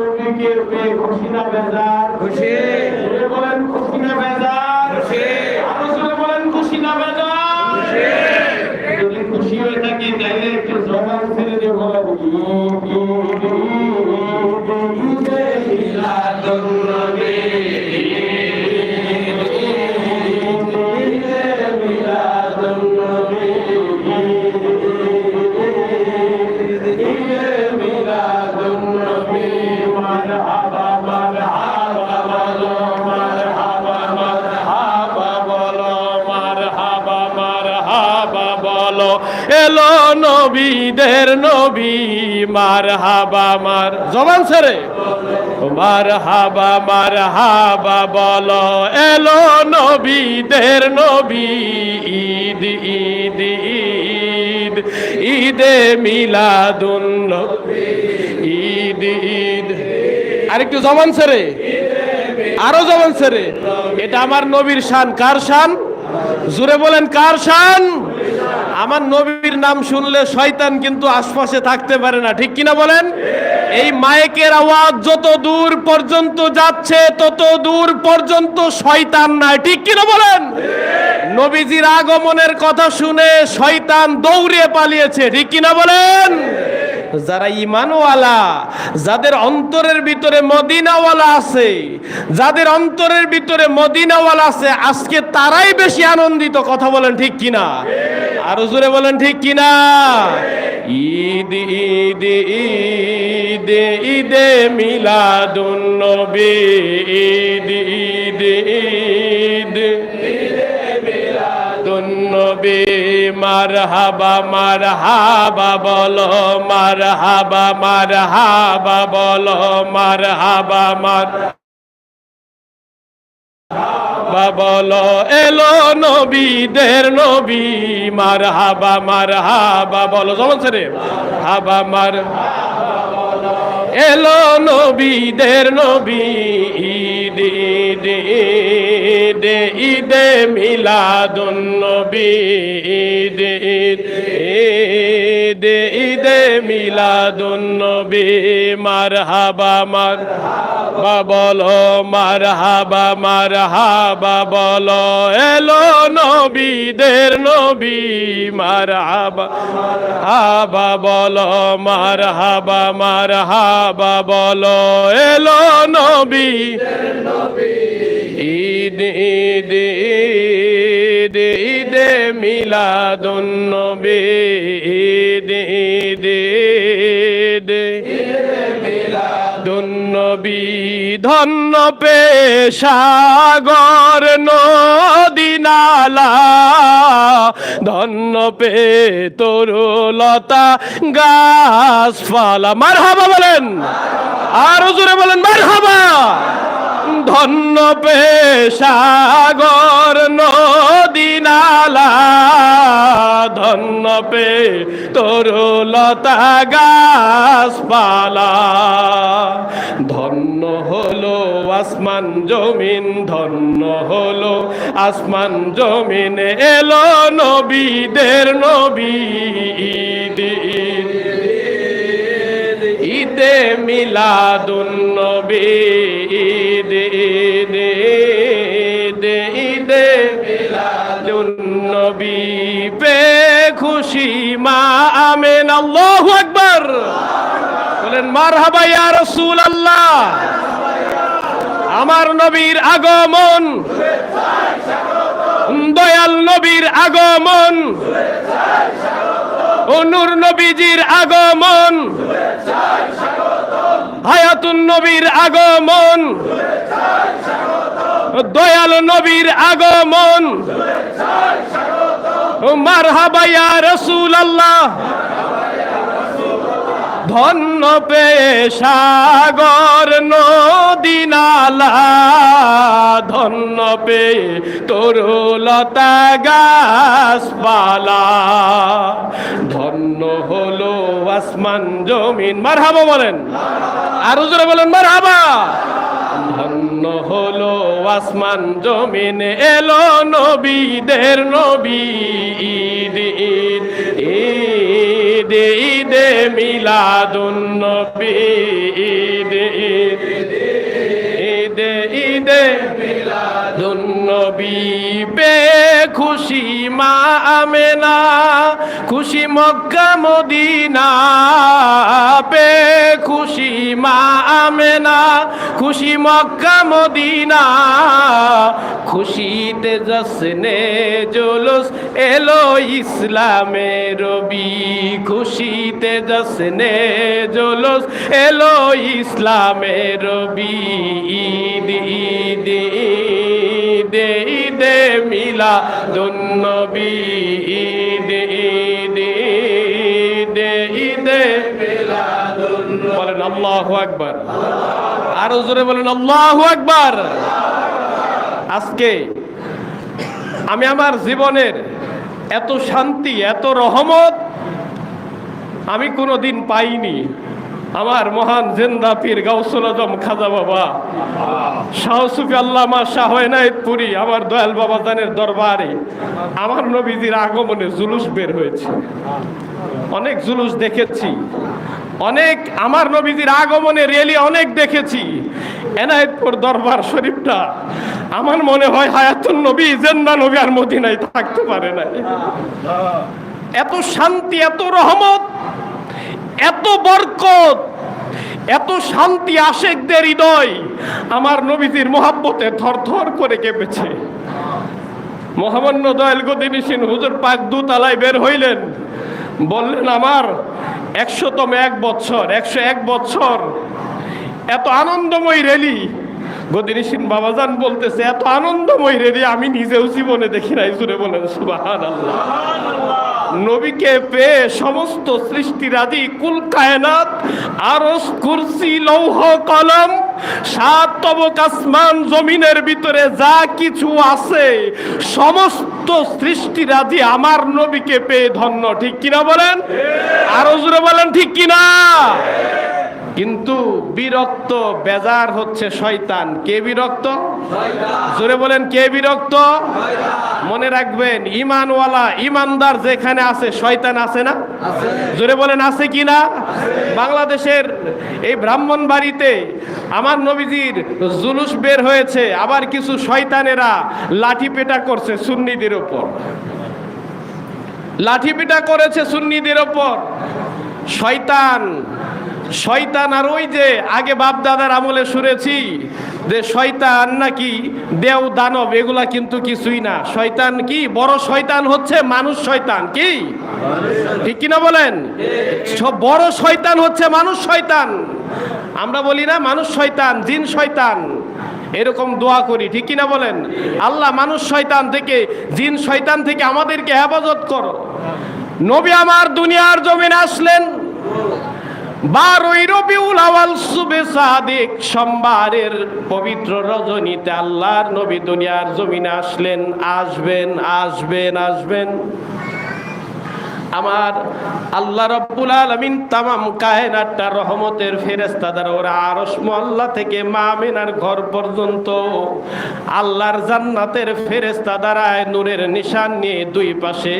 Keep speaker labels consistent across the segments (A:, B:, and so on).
A: খুশি বেজার।
B: খুশি
A: জোরে বলেন খুশি বেজার।
B: খুশি
A: আরও জোরে বলেন খুশি না বেজার যদি খুশি হয়ে থাকি তাইলে একটু জবান ছেড়ে দিয়ে বলেন ঈদ, এলো নবীদের নবী মার হাবা মার, জবান ছেড়ে। মার হাবা মার হাবা বলো, এলো নবীদের নবী, ঈদ ঈদ ঈদ, ঈদে মিলাদুন ঈদ ঈদ। আরেকটু জবান ছেড়ে। আরও জবান ছেড়ে। এটা আমার নবীর শান। কার শান? জুড়ে বলেন, কার শান? আমার নবীর নাম শুনলে শয়তান কিন্তু আশপাশে থাকতে পারে না, ঠিক কিনা বলেন? এই মাইকের আওয়াজ যত দূর পর্যন্ত যাচ্ছে, তত দূর পর্যন্ত শয়তান নাই, ঠিক কিনা বলেন? নবীজির আগমনের কথা শুনে শয়তান দৌড়ে পালিয়েছে, ঠিক কিনা বলেন? যারা ইমানওয়ালা যাদের অন্তরের ভিতরে মদিনাওয়ালা আছে, যাদের অন্তরের ভিতরে মদিনাওয়ালা আছে, আজকে তারাই বেশি আনন্দিত, কথা বলেন ঠিক কিনা? আরও জোরে বলেন ঠিক কিনা? ঈদ ঈদ ঈদ, ঈদে মিলাদুন নবী, ঈদ ঈদ ঈদ। নবী মার হাবা মার হাবা বলো মার হাবা মার হাবা বলো মার হাবা মার বলো। এলো নবীদের নবী মার হাবা মার হাবা বলো। যেমন রে হাবা, মার এলো নবীদের নবী ঈদ ঈদ ঈদ ঈদে নবী, ঈদ ঈদ ঈদ ঈদে মিলাদুন নবী মার বা বলো মার হাবা মার হাবা বলো, এলো নবীদের নবী মার হাবা বলো মার হাবা মার হাবা বলো, এলো নবী। ঈদ ঈদ ঈদ ঈদে মিলাদুন নবী। ঈদ ঈদ ধন্য পেশাগর নদী নালা ধন্য পে তরুলতা গাছপালা। মার হাবা বলেন। আরও জোরে বলেন মার হাবা ধন্য পেশাগর নদী নালা। ধন্য পে তরুলতা গাছপালা। ধন্য হলো আসমান জমিন, ধন্য হলো আসমান জমিন। এলো নবীদের নবী ঈদ ঈদ আল্লাহু আকবার। বলেন, মারহাবা ইয়া রাসূলুল্লাহ। আমার নবীর আগমন। দয়াল নবীর আগমন। অনুর নবীজির আগমন। হায়াতুন নবীর আগমন। দয়াল নবীর আগমন। মারহাবা ইয়া রাসূলুল্লাহ। ধন্য পেয়ে সাগর নদী নালা, ধন্য পেয়ে তরুলতা গাছপালা। ধন্য হলো আসমান জমিন। মার হাবা বলেন। আরও জোরে বলেন মার হাবা ধন্য হলো আসমান জমিন। এলো নবীদের নবী ঈদ ঈদ ঈদ। ঈদে ঈদ নবী ঈদ ঈদ ঈদে। দুন্নবী বে খুশি মা আমেনা, খুশি মক্কা মদিনা, বে খুশি মা আমেনা, খুশি মক্কা মদিনা, খুশিতে জসনে জুলুস এলো ইসলামে রবি, খুশিতে জসনে জুলুস এলো ইসলামে রবি ঈদ ঈদ। ঈদ ঈদ মিলা দুন্নবী ঈদ ঈদ ঈদ ঈদ বলেন আল্লাহু আকবার। আরও জোরে বলেন আল্লাহু আকবার। আজকে আমি আমার জীবনের এত শান্তি, এত রহমত আমি কোনো দিন পাইনি। আমার মহান জেন্দা পীর গাউসুল আজম খাজা বাবা। শাহসুফি আল্লামা শাহ এনায়েতপুরি, আমার দয়াল বাবা জানের দরবারে আমার নবীজির আগমনে জুলুস বের হয়েছে। অনেক জুলুস দেখেছি। অনেক আমার নবীজির আগমনে রেলি অনেক দেখেছি। এনায়েতপুর দরবার শরীফটা আমার মনে হয় হায়াতুন নবী, জেন্দা নবী আর মদিনায় থাকতে পারে না এত শান্তি, এত রহমত এত বরকত, এত শান্তি আশেকদের হৃদয় আমার নবীজির মোহাব্বতে থরথর করে কেঁপেছে। মহামান্য দয়াল গদিনিসিন হুজুর পাক দুতালায় বের হইলেন। বললেন, আমার একশোতম এক বছর, একশো এক বছর, এত আনন্দময় রেলি। গদিনিসিন বাবাজান বলতেছে, এত আনন্দময় রেলি আমি নিজেও জীবনে দেখি নাই। জুড়ে বলেন সুবাহান আল্লাহ নবীকে পেয়ে সমস্ত সৃষ্টিরাজি কুল কায়নাত আরস কুরসি, লৌহ, কলম, সাত তবক আসমান জমিনের ভিতরে যা কিছু আছে, সমস্ত সৃষ্টিরাজি আমার নবীকে পেয়ে ধন্য, ঠিক কিনা বলেন? আরও বলেন, ঠিক কিনা? কিন্তু বিরক্ত বেজার হচ্ছে শয়তান। কে বিরক্ত? জোরে বলেন কে বিরক্ত? মনে রাখবেন ইমানওয়ালা ইমানদার যেখানে আছে শয়তান আছে না? জোরে বলেন আছে কি না? বাংলাদেশের এই ব্রাহ্মণ বাড়িতে আমার নবীজির জুলুস বের হয়েছে আবার কিছু শয়তানেরা লাঠি পেটা করছে সুন্নিদের ওপর। লাঠি পিটা করেছে সুন্নিদের ওপর। শয়তান শয়তান আর ওই যে আগে বাপ দাদার আমলে শুনেছি যে শয়তান নাকি দেও দানব, এগুলা কিন্তু কিছুই না। শয়তান কি? বড় শয়তান হচ্ছে মানুষ শয়তান, কি? ঠিক কিনা বলেন? সব বড় শয়তান হচ্ছে মানুষ শয়তান। আমরা বলি না মানুষ শয়তান, জিন শয়তান। এরকম দোয়া করি, ঠিক কিনা বলেন? আল্লাহ মানুষ শয়তান থেকে, জিন শয়তান থেকে আমাদেরকে হেফাজত করো। নবী আমার দুনিয়ার জমিনে আসলেন বারোই রবিউল আওয়াল সুবে সাদিক সোমবারের পবিত্র রজনীতে আল্লাহর নবী দুনিয়ার জমিনে আসলেন, আসবেন আসবেন আসবেন। আমার আল্লাহ রব্বুল আলমিন তামাম কায়নাটটা রহমতের ফেরেস্তা দ্বারা ওরা আরস মোল্লা থেকে মামিনার ঘর পর্যন্ত আল্লাহর জান্নাতের ফেরেস্তা দ্বারায় নূরের নিশান নিয়ে দুই পাশে,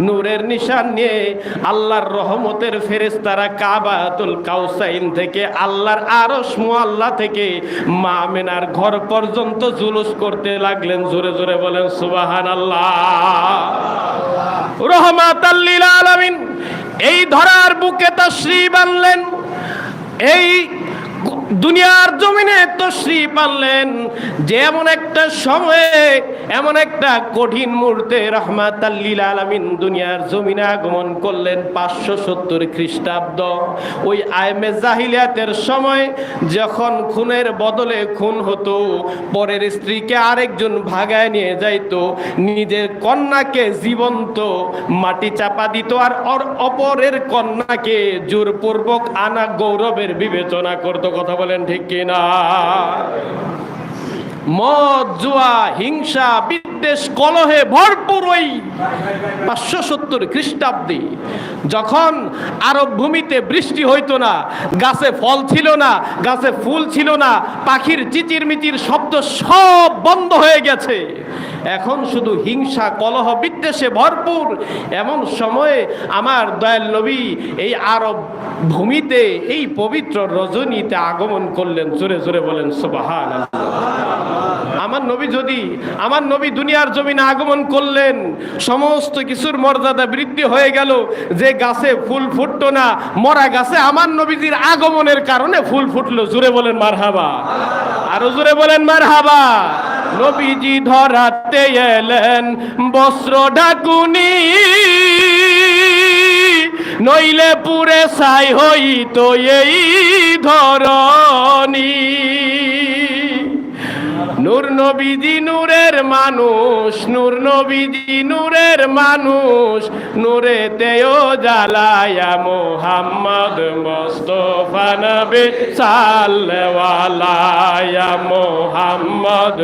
A: নূরের নিশান নিয়ে আল্লাহর রহমতের ফেরেস্তারা কাবাতুল কাউসাইন থেকে আল্লাহর আরস মোয়াল্লা থেকে মা মামিনার ঘর পর্যন্ত জুলুস করতে লাগলেন। জোরে জোরে বলেন সুবাহান আল্লাহ রহমাত আল্লিল আলামিন এই ধরার বুকে তশ্রী বানলেন এই দুনিয়ার জমিনে তশরিফ আনলেন যে এমন একটা সময়ে, এমন একটা কঠিন মুহূর্তে রহমাত আল্লিল আলামিন দুনিয়ার জমিনে আগমন করলেন পাঁচশো সত্তর খ্রিস্টাব্দ। ওই আয়মে জাহিলিয়াতের সময় যখন খুনের বদলে খুন হতো, পরের স্ত্রীকে আরেকজন ভাগায় নিয়ে যাইতো, নিজের কন্যাকে জীবন্ত মাটি চাপা দিত আর অপরের কন্যাকে জোরপূর্বক আনা গৌরবের বিবেচনা করতো। কথা বলেন, ঠিক কিনা? মদ, জুয়া, হিংসা, বিদ্বেষ, কলহে ভরপুর ওই পাঁচশো সত্তর খ্রিস্টাব্দে।
B: যখন আরব ভূমিতে বৃষ্টি হইতো না, গাছে ফল ছিল না, গাছে ফুল ছিল না, পাখির চিচির মিচির শব্দ সব বন্ধ হয়ে গেছে। এখন শুধু হিংসা, কলহ, বিদ্বেষে ভরপুর। এমন সময়ে আমার দয়াল নবী এই আরব ভূমিতে, এই পবিত্র রজনীতে আগমন করলেন, জোরে জোরে বলেন সুবাহান আমার নবী যদি, আমার নবী দুনিয়ার জমিনে আগমন করলেন, সমস্ত কিছুর মর্যাদা বৃদ্ধি হয়ে গেল, যে গাছে ফুল ফুটতো না, মরা গাছে আমার নবীজির আগমনের কারণে ফুল ফুটলো জুড়ে বলেন মারহাবা। আরও জুড়ে বলেন মারহাবা। নবীজি ধরাতে এলেন বস্ত্র ডাকুনি। নইলে পুরে সাই হইতো এই ধরনী নূর নবীজি নূরের মানুষ, নূর নবীজি নূরের মানুষ নূরে তেও জ্বালায়া মোহাম্মদ মোস্তফা নবী সাল্লাওয়ালায়া মোহাম্মদ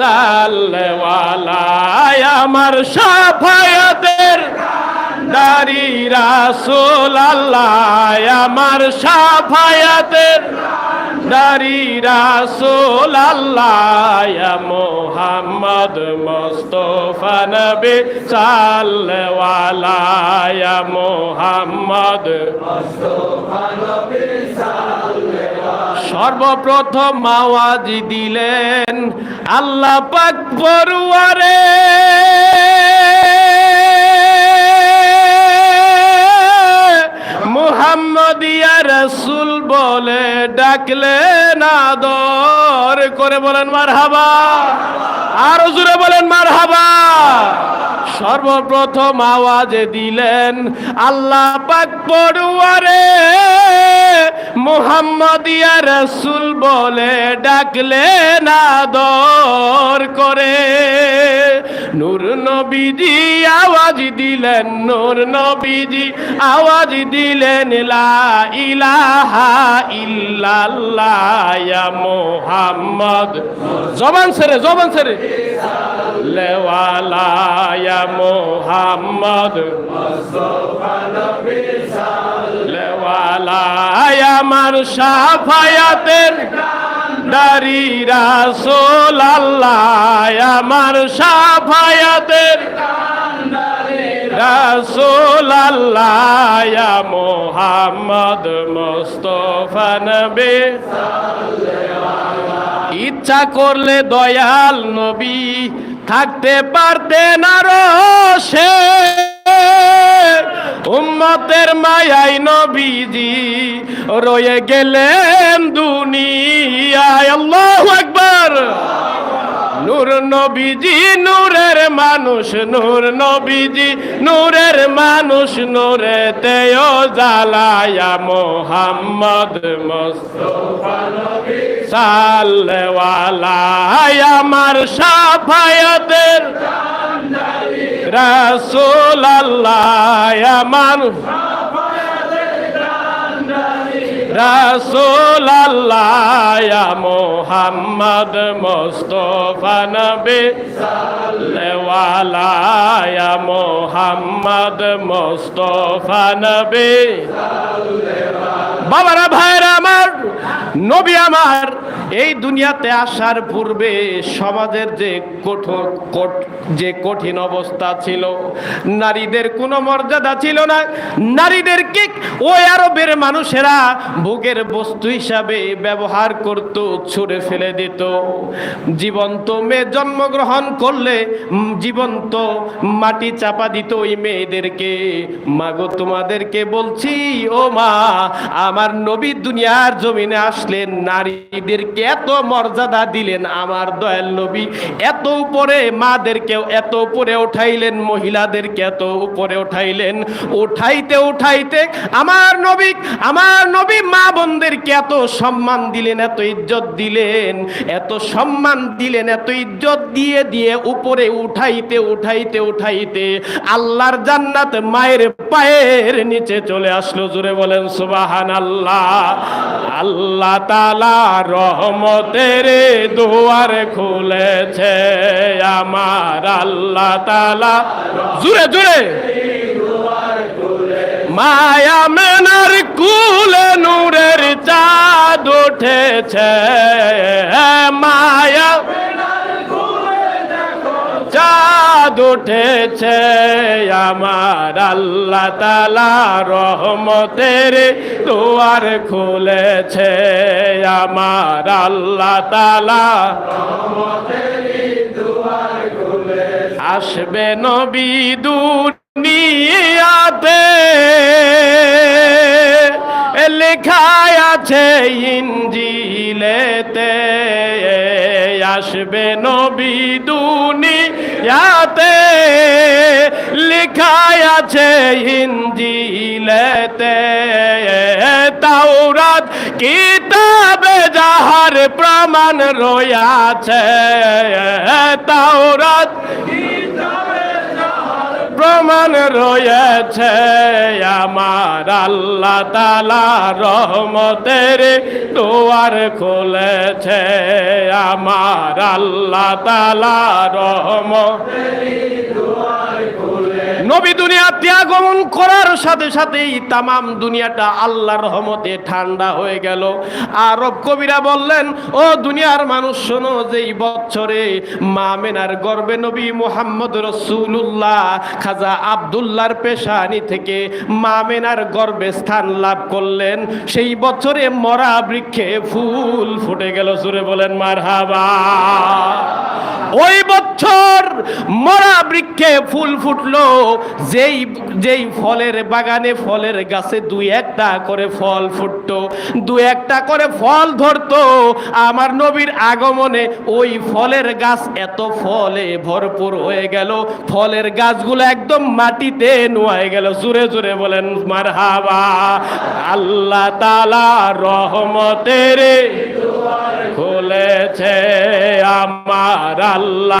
B: সাল্লাওয়ালায়া আমার সাফায়াতের দারি রাসূল আল্লাহ আমার সাফায়াতের দারি রাসূল আল্লাহ মোহাম্মদ মুস্তফা নবী সাল্লাল্লাহু মোহাম্মদ। সর্বপ্রথম আওয়াজ দিলেন আল্লাহ পাক পড়ুয়ারে মুহাম্মদিয়া রসুল বলে ডাকলে না দর। করে বলেন মার হাবা আর জুড়ে বলেন মার হাবা সর্বপ্রথম আওয়াজ দিলেন, আল্লাহ পাক পড়ুয়ারে মুহাম্মদিয়া রসুল বলে ডাকলেন আদর করে। নূর নবীজি আওয়াজ দিলেন, নূর নবীজি আওয়াজ দিলেন, লা ইলাহা ইল্লাল্লাহ ইয়া মুহাম্মদ। জবান ছেড়ে জবান ছেড়ে। লেওয়ালা ইয়া মুহাম্মদ। আমার সাফায়াতের দারি রাসূল আল্লাহ আমার সাফায়াতের রাসূল আল্লাহ মোহাম্মদ মুস্তফা ইচ্ছা করলে দয়াল নবী থাকতে পারতেন আরও সে। উম্মতের মায়াই নবীজি রয়ে গেলেন দুনিয়ায়। আল্লাহু আকবার। নূর নবীজি নূরের মানুষ নূর নবীজি নূরের মানুষ নূরে তেও জালায়া মোহাম্মদ সাল্লাল্লাহু আমার সাফায়াতের রাসূল আল্লাহ আমার রাসূল আল্লাহ মোহাম্মদ মুস্তফা নবী সাল্লাল্লাহু মোহাম্মদ মুস্তফা নবী বাবারা ভাইরা আমার, নবী আমার, এই দুনিয়াতে আসার পূর্বে সমাজের যে কঠোর যে কঠিন অবস্থা ছিল, নারীদের কোনো মর্যাদা ছিল না। নারীদেরকে ওই আরবের মানুষেরা ভোগের বস্তু হিসাবে ব্যবহার করত, ছুঁড়ে ফেলে দিত। জীবন্ত মেয়ে জন্মগ্রহণ করলে জীবন্ত মাটি চাপা দিত ওই মেয়েদেরকে। মাগো, তোমাদেরকে বলছি, ও মা, আমার নবী দুনিয়ার জমিনে আসলেন, নারীদেরকে এত মর্যাদা দিলেন, আমার দয়াল নবী এত উপরে, মাদেরকেও এত উপরে উঠাইলেন, মহিলাদেরকে এত উপরে উঠাইলেন। উঠাইতে উঠাইতে, আমার নবী আমার নবী মা বোনদেরকে এত সম্মান দিলেন, এত ইজ্জত দিলেন, এত সম্মান দিলেন, এত ইজ্জত দিয়ে দিয়ে উপরে উঠাইতে উঠাইতে উঠাইতে আল্লাহর জান্নাত মায়ের পায়ের নিচে চলে আসলো। জুড়ে বলেন সুবাহান আল্লাহ আল্লাহ তালা রহমতের দুয়ার খুলেছে। আমার আল্লাহ তালা জুড়ে জুড়ে মায়া মেনার কুলে নূরের চাঁদ উঠেছে। মায়া চাঁদ উঠেছে। আমার আল্লাহ তালা রহমতের দুয়ার খুলেছে। আমার আল্লাহ তালা আসবে নবী দুনিয়াতে লেখায় আছে ইঞ্জিলেতে আসবে নবী দুনিয়াতে। লেখায় আছে ইঞ্জিলেতে তাওরাত কিতাবে যাহার প্রমাণ রয়াছে তাওরাত প্রমাণ রয়েছে আমার আল্লাহ তালা রহমতের দুয়ার খুলেছে। আমার আল্লাহ তালা রহমত নবী দুনিয়াতে আগমন করার সাথে সাথেই তামাম দুনিয়াটা আল্লাহর রহমতে ঠান্ডা হয়ে গেল। আরব কবিরা বললেন, ও দুনিয়ার মানুষ, শোনো যে বছরে মামেনার গর্বে নবী মোহাম্মদ রসুল্লাহ খাজা আবদুল্লাহর পেশানি থেকে মামেনার গর্বে স্থান লাভ করলেন, সেই বছরে মরা বৃক্ষে ফুল ফুটে গেল। সুরে বলেন মার হাবা ওই বছর মরা বৃক্ষে ফুল ফুটলো। যেই যেই ফলের বাগানে ফলের গাছে দুই একটা করে ফল ফুটতো দু একটা করে ফল ধরতো। আমার নবীর আগমনে ওই ফলের গাছ এত ফলে ভরপুর হয়ে গেল। ফলের গাছগুলো একদম মাটিতে নোয়ায় গেল। জুড়ে জুড়ে বলেন মার মারহাবা। আল্লাহ তালা রহমতের খুলেছে আমার আল্লাহ।